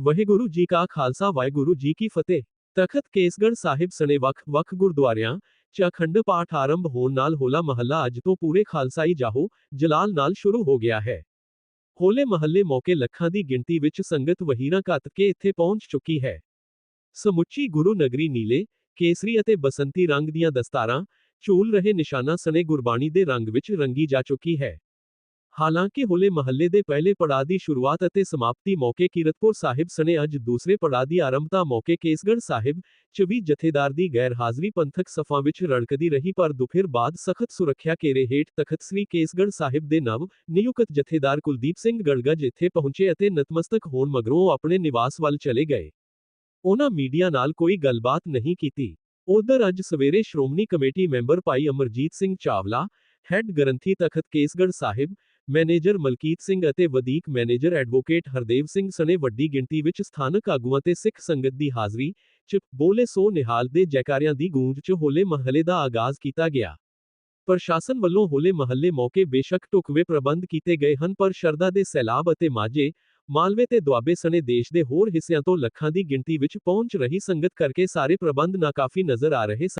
ਵਾਹਿਗੁਰੂ ਜੀ ਕਾ ਖਾਲਸਾ ਵਾਹਿਗੁਰੂ ਜੀ ਕੀ ਫਤਿਹ ਤਖਤ ਕੇਸਗੜ੍ਹ ਸਾਹਿਬ ਸਣੇ ਵੱਖ-ਵੱਖ ਗੁਰਦੁਆਰਿਆਂ 'ਚ ਅਖੰਡ ਪਾਠ ਆਰੰਭ ਹੋਣ ਨਾਲ ਹੋਲਾ ਮਹੱਲਾ ਅੱਜ ਤੋਂ ਪੂਰੇ ਖਾਲਸਾਈ ਜਾਹੋ ਜਲਾਲ ਨਾਲ ਸ਼ੁਰੂ ਹੋ ਗਿਆ ਹੈ ਹੋਲੇ ਮਹੱਲੇ ਮੌਕੇ ਲੱਖਾਂ ਦੀ ਗਿਣਤੀ ਵਿੱਚ ਸੰਗਤ ਵਹੀਰਾਂ ਘੱਤ ਕੇ ਇੱਥੇ ਪਹੁੰਚ ਚੁੱਕੀ ਹੈ ਸਮੁੱਚੀ ਗੁਰੂ ਨਗਰੀ ਨੀਲੇ ਕੇਸਰੀ ਅਤੇ ਬਸੰਤੀ ਰੰਗ ਦੀਆਂ ਦਸਤਾਰਾਂ ਝੂਲ ਰਹੇ ਨਿਸ਼ਾਨਾਂ ਸਣੇ ਗੁਰਬਾਣੀ ਦੇ ਰੰਗ ਵਿੱਚ ਰੰਗੀ ਜਾ ਚੁੱਕੀ ਹੈ ਹਾਲਾਂਕਿ ਹੋਲੇ ਮਹੱਲੇ ਦੇ ਪਹਿਲੇ ਪੜਾਅ ਦੀ ਸ਼ੁਰੂਆਤ ਅਤੇ ਸਮਾਪਤੀ ਮੌਕੇ ਕੀਰਤਪੁਰ ਸਾਹਿਬ ਸਣੇ ਅੱਜ ਦੂਸਰੇ ਪੜਾਅ ਦੀ ਆਰੰਭਤਾ ਮੌਕੇ ਕੇਸਗੜ੍ਹ ਸਾਹਿਬ ਚ ਵੀ ਜਥੇਦਾਰ ਦੀ ਗੈਰ ਹਾਜ਼ਰੀ ਪੰਥਕ ਸਫਾਂ ਵਿੱਚ ਰੜਕਦੀ ਰਹੀ ਪਰ ਦੁਪਹਿਰ ਬਾਅਦ ਸਖਤ ਸੁਰੱਖਿਆ ਘੇਰੇ ਹੇਠ ਤਖਤ ਸ੍ਰੀ ਕੇਸਗੜ੍ਹ ਸਾਹਿਬ ਦੇ ਨਵ ਨਿਯੁਕਤ ਜਥੇਦਾਰ ਕੁਲਦੀਪ ਸਿੰਘ ਗੜਗੜ ਇੱਥੇ ਪਹੁੰਚੇ ਅਤੇ ਨਤਮਸਤਕ ਹੋਣ ਮਗਰੋਂ ਉਹ ਆਪਣੇ ਨਿਵਾਸ ਵੱਲ ਚਲੇ ਗਏ ਉਹਨਾਂ ਮੀਡੀਆ ਨਾਲ ਕੋਈ ਗੱਲਬਾਤ ਨਹੀਂ ਕੀਤੀ ਉਧਰ ਅੱਜ ਸਵੇਰੇ ਸ਼੍ਰੋਮਣੀ ਕਮੇਟੀ ਮੈਂਬਰ ਭਾਈ ਅਮਰਜੀਤ ਸਿੰਘ ਚਾਵਲਾ ਹੈੱਡ ਗ੍ਰੰਥੀ ਤਖਤ ਕੇਸਗੜ੍ਹ ਸਾਹਿਬ ਮੈਨੇਜਰ ਮਲਕੀਤ ਸਿੰਘ ਅਤੇ ਵਧੀਕ ਮੈਨੇਜਰ ਐਡਵੋਕੇਟ ਹਰਦੇਵ ਸਿੰਘ ਸਣੇ ਵੱਡੀ ਗਿਣਤੀ ਵਿੱਚ ਸਥਾਨਕ ਆਗੂਆਂ ਤੇ ਸਿੱਖ ਸੰਗਤ ਦੀ ਹਾਜ਼ਰੀ 'ਚ ਬੋਲੇ ਸੋ ਨਿਹਾਲ ਦੇ ਜੈਕਾਰਿਆਂ ਦੀ ਗੂੰਜ 'ਚ ਹੋਲੇ ਮਹੱਲੇ ਦਾ ਆਗਾਜ਼ ਕੀਤਾ ਗਿਆ ਪ੍ਰਸ਼ਾਸਨ ਵੱਲੋਂ ਹੋਲੇ ਮਹੱਲੇ ਮੌਕੇ ਬੇਸ਼ੱਕ ਢੁਕਵੇਂ ਪ੍ਰਬੰਧ ਕੀਤੇ ਗਏ ਹਨ ਪਰ ਸ਼ਰਧਾ ਦੇ ਸੈਲਾਬ ਅਤੇ ਮਾਝੇ ਮਾਲਵੇ ਤੇ ਦੁਆਬੇ ਸਣੇ ਦੇਸ਼ ਦੇ ਹੋਰ ਹਿੱਸਿਆਂ ਤੋਂ ਲੱਖਾਂ ਦੀ ਗਿਣਤੀ ਵਿੱਚ ਪਹੁੰਚ ਰਹੀ ਸੰਗਤ ਕਰਕੇ ਸਾਰੇ ਪ੍ਰਬੰਧ ਨਾਕਾਫੀ ਨਜ਼ਰ ਆ ਰਹੇ ਸਨ